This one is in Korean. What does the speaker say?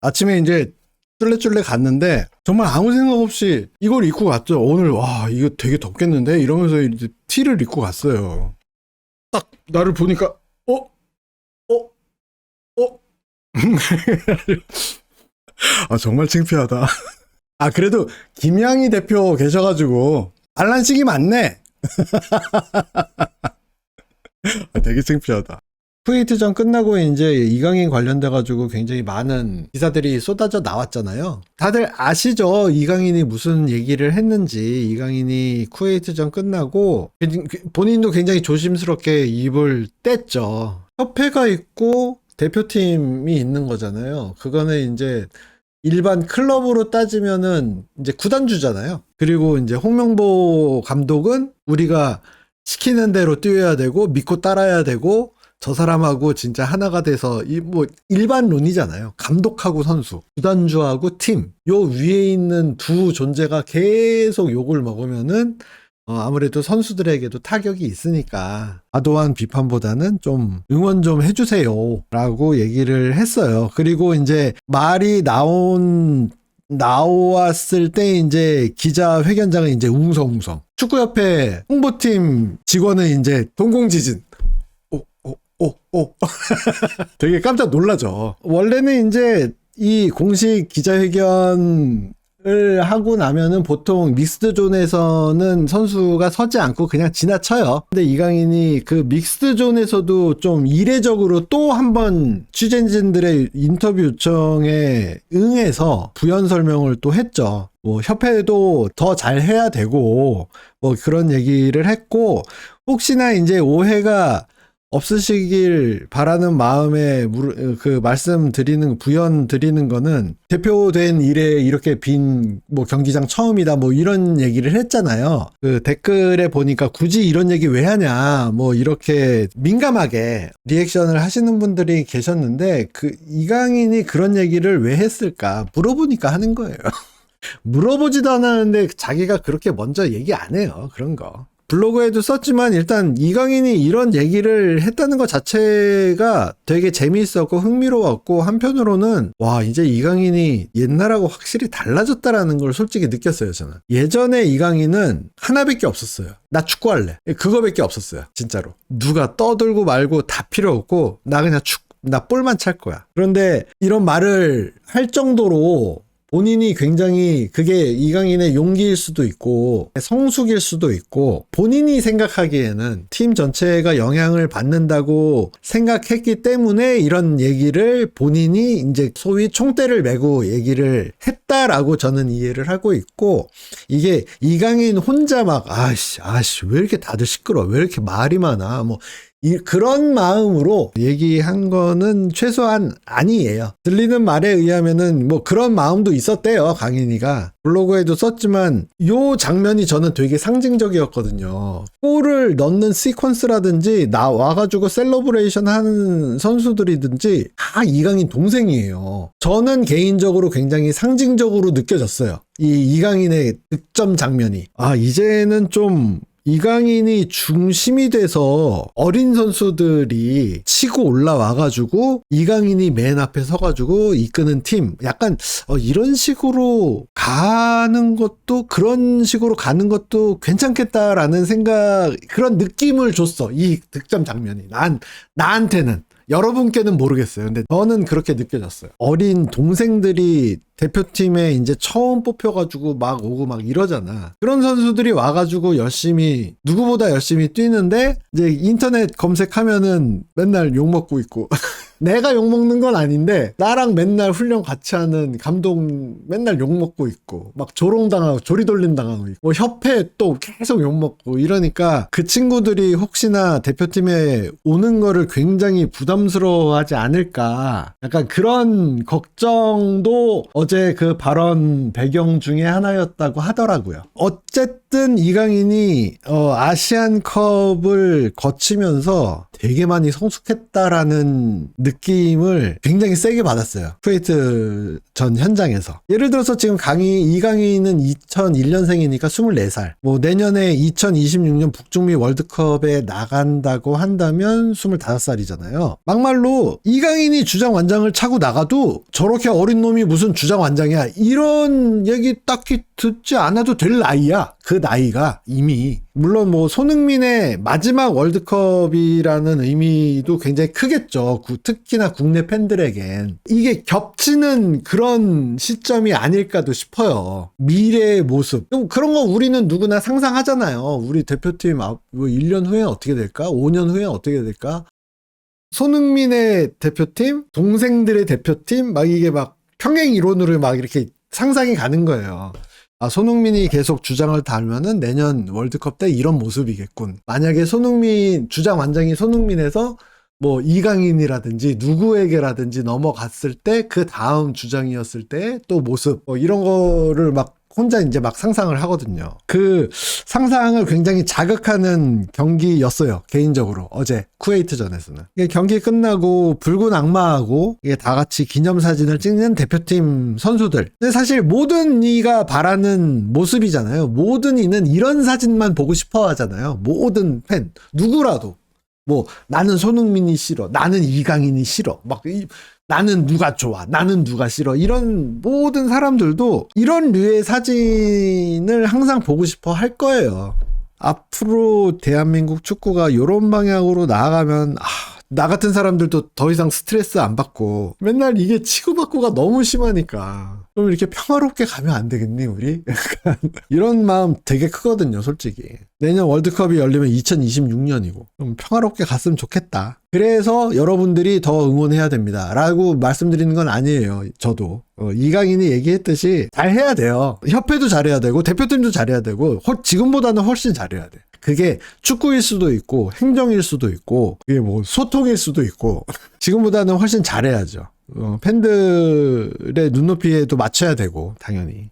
아침에 이제 쫄래쫄래 갔는데 정말 아무 생각 없이 이걸 입고 갔죠. 오늘 와 이거 되게 덥겠는데 이러면서 이제 티를 입고 갔어요. 딱 나를 보니까 어? 어? 어? 아 정말 창피하다. 아 그래도 김양희 대표 계셔가지고 알란식이 많네. 아, 되게 창피하다. 쿠웨이트전 끝나고 이제 이강인 관련돼 가지고 굉장히 많은 기사들이 쏟아져 나왔잖아요. 다들 아시죠? 이강인이 무슨 얘기를 했는지. 이강인이 쿠웨이트전 끝나고 본인도 굉장히 조심스럽게 입을 뗐죠. 협회가 있고 대표팀이 있는 거잖아요. 그거는 이제 일반 클럽으로 따지면은 이제 구단주잖아요. 그리고 이제 홍명보 감독은 우리가 시키는 대로 뛰어야 되고 믿고 따라야 되고 저 사람하고 진짜 하나가 돼서 이 뭐 일반론이잖아요. 감독하고 선수, 구단주하고 팀. 요 위에 있는 두 존재가 계속 욕을 먹으면은 어, 아무래도 선수들에게도 타격이 있으니까 과도한 비판보다는 좀 응원 좀 해주세요 라고 얘기를 했어요. 그리고 이제 말이 나온 나왔을 때 이제 기자 회견장은 이제 웅성웅성 축구협회 홍보팀 직원은 이제 동공지진 오, 오, 오, 오. 되게 깜짝 놀라죠. 원래는 이제 이 공식 기자회견 을 하고 나면은 보통 믹스드 존에서는 선수가 서지 않고 그냥 지나쳐요. 근데 이강인이 그 믹스드 존에서도 좀 이례적으로 또 한 번 취재진들의 인터뷰 요청에 응해서 부연 설명을 또 했죠. 뭐 협회도 더 잘 해야 되고 뭐 그런 얘기를 했고 혹시나 이제 오해가 없으시길 바라는 마음에 그 말씀 드리는 부연 드리는 거는 대표된 일에 이렇게 빈 뭐 경기장 처음이다 뭐 이런 얘기를 했잖아요. 그 댓글에 보니까 굳이 이런 얘기 왜 하냐 뭐 이렇게 민감하게 리액션을 하시는 분들이 계셨는데 그 이강인이 그런 얘기를 왜 했을까 물어보니까 하는 거예요. 물어보지도 않았는데 자기가 그렇게 먼저 얘기 안 해요. 그런 거. 블로그에도 썼지만 일단 이강인이 이런 얘기를 했다는 것 자체가 되게 재미있었고 흥미로웠고 한편으로는 와 이제 이강인이 옛날하고 확실히 달라졌다라는 걸 솔직히 느꼈어요 저는. 예전에 이강인은 하나밖에 없었어요. 나 축구할래. 그거밖에 없었어요 진짜로. 누가 떠들고 말고 다 필요 없고 나 그냥 축나 볼만 찰 거야. 그런데 이런 말을 할 정도로 본인이 굉장히 그게 이강인의 용기일 수도 있고 성숙일 수도 있고 본인이 생각하기에는 팀 전체가 영향을 받는다고 생각했기 때문에 이런 얘기를 본인이 이제 소위 총대를 메고 얘기를 했다라고 저는 이해를 하고 있고 이게 이강인 혼자 막 아씨 아씨 왜 이렇게 다들 시끄러 왜 이렇게 말이 많아? 뭐 이, 그런 마음으로 얘기한 거는 최소한 아니에요. 들리는 말에 의하면은 뭐 그런 마음도 있었대요, 강인이가. 블로그에도 썼지만 요 장면이 저는 되게 상징적이었거든요. 골을 넣는 시퀀스라든지 나 와가지고 셀러브레이션 하는 선수들이든지 다 이강인 동생이에요. 저는 개인적으로 굉장히 상징적으로 느껴졌어요. 이 이강인의 득점 장면이. 아, 이제는 좀 이강인이 중심이 돼서 어린 선수들이 치고 올라와가지고 이강인이 맨 앞에 서가지고 이끄는 팀 약간 어, 이런 식으로 가는 것도 그런 식으로 가는 것도 괜찮겠다라는 생각 그런 느낌을 줬어 이 득점 장면이 난 나한테는 여러분께는 모르겠어요. 근데 저는 그렇게 느껴졌어요. 어린 동생들이 대표팀에 이제 처음 뽑혀가지고 막 오고 막 이러잖아. 그런 선수들이 와가지고 열심히, 누구보다 열심히 뛰는데, 이제 인터넷 검색하면은 맨날 욕먹고 있고. 내가 욕먹는 건 아닌데, 나랑 맨날 훈련 같이 하는 감독 맨날 욕먹고 있고, 막 조롱당하고, 조리돌림 당하고 있고, 뭐 협회 또 계속 욕먹고 이러니까 그 친구들이 혹시나 대표팀에 오는 거를 굉장히 부담스러워하지 않을까. 약간 그런 걱정도 어제 그 발언 배경 중에 하나였다고 하더라고요. 어쨌든 이강인이 어, 아시안컵을 거치면서 되게 많이 성숙했다라는 느낌을 굉장히 세게 받았어요. 쿠웨이트 전 현장에서. 예를 들어서 지금 강희, 이강희는 2001년생이니까 24살. 뭐 내년에 2026년 북중미 월드컵에 나간다고 한다면 25살이잖아요. 막말로 이강인이 주장 완장을 차고 나가도 저렇게 어린 놈이 무슨 주장 완장이야. 이런 얘기 딱히 듣지 않아도 될 나이야. 그 나이가 이미. 물론 뭐 손흥민의 마지막 월드컵이라는 의미도 굉장히 크겠죠. 구- 특히나 국내 팬들에겐. 이게 겹치는 그런 시점이 아닐까도 싶어요. 미래의 모습. 좀 그런 거 우리는 누구나 상상하잖아요. 우리 대표팀 앞, 뭐 1년 후에 어떻게 될까? 5년 후에 어떻게 될까? 손흥민의 대표팀, 동생들의 대표팀, 막 이게 막 평행 이론으로 막 이렇게 상상이 가는 거예요. 아, 손흥민이 계속 주장을 달면은 내년 월드컵 때 이런 모습이겠군. 만약에 손흥민, 주장 완장이 손흥민에서 뭐 이강인이라든지 누구에게라든지 넘어갔을 때 그 다음 주장이었을 때 또 모습, 뭐 이런 거를 막 혼자 이제 막 상상을 하거든요. 그 상상을 굉장히 자극하는 경기였어요. 개인적으로 어제 쿠웨이트전에서는 경기 끝나고 붉은 악마하고 이게 다 같이 기념사진을 찍는 대표팀 선수들. 근데 사실 모든 이가 바라는 모습이잖아요. 모든 이는 이런 사진만 보고 싶어 하잖아요. 모든 팬 누구라도 뭐 나는 손흥민이 싫어. 나는 이강인이 싫어. 막 이, 나는 누가 좋아. 나는 누가 싫어. 이런 모든 사람들도 이런 류의 사진을 항상 보고 싶어 할 거예요. 앞으로 대한민국 축구가 이런 방향으로 나아가면 아, 나 같은 사람들도 더 이상 스트레스 안 받고 맨날 이게 치고받고가 너무 심하니까 좀 이렇게 평화롭게 가면 안 되겠니 우리? 이런 마음 되게 크거든요 솔직히. 내년 월드컵이 열리면 2026년이고 좀 평화롭게 갔으면 좋겠다. 그래서 여러분들이 더 응원해야 됩니다. 라고 말씀드리는 건 아니에요 저도. 어, 이강인이 얘기했듯이 잘 해야 돼요. 협회도 잘해야 되고 대표팀도 잘해야 되고 훨- 지금보다는 훨씬 잘해야 돼 그게 축구일 수도 있고 행정일 수도 있고 그게 뭐 소통일 수도 있고 지금보다는 훨씬 잘해야죠. 어, 팬들의 눈높이에도 맞춰야 되고 당연히